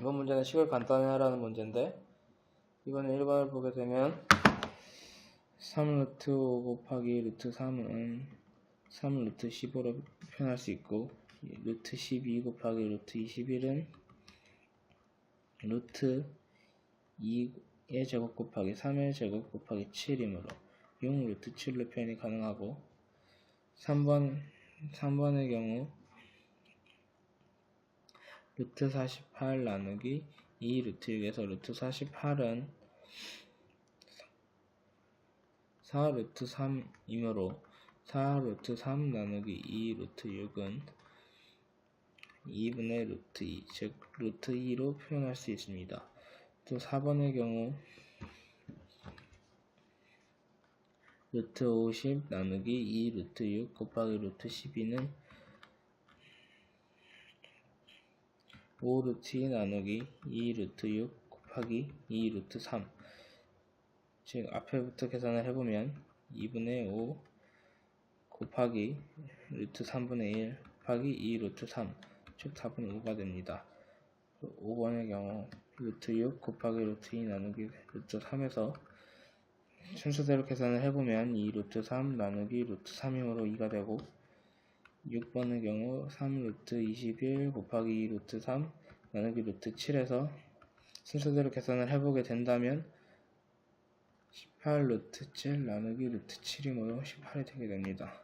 이번 문제는 식을 간단히 하라는 문제인데 이번에 1번을 보게 되면 3루트 5 곱하기 루트 3은 3 루트 15로 표현할 수 있고 루트 12 곱하기 루트 21은 루트 2의 제곱 곱하기 3의 제곱 곱하기 7이므로 6 루트 7로 표현이 가능하고 3번 3번의 경우 루트 48 나누기 2 루트 6에서 루트 48은 4 루트 3이므로 4 루트 3 나누기 2 루트 6은 2분의 루트 2, 즉 루트 2로 표현할 수 있습니다. 또 4번의 경우 루트 50 나누기 2 루트 6 곱하기 루트 12는 5 루트 2 나누기 2 루트 6 곱하기 2 루트 3. 즉 앞에부터 계산을 해보면 2분의 5 곱하기 루트 3분의 1 곱하기 2 루트 3. 즉 답은 5가 됩니다. 5번의 경우 루트 6 곱하기 루트 2 나누기 루트 3에서 순서대로 계산을 해보면 2 루트 3 나누기 루트 3이므로 2가 되고 6번의 경우 3 루트 21 곱하기 2 루트 3 나누기 루트 7에서 순서대로 계산을 해보게 된다면 18 루트 7 나누기 루트 7이므로 18이 되게 됩니다.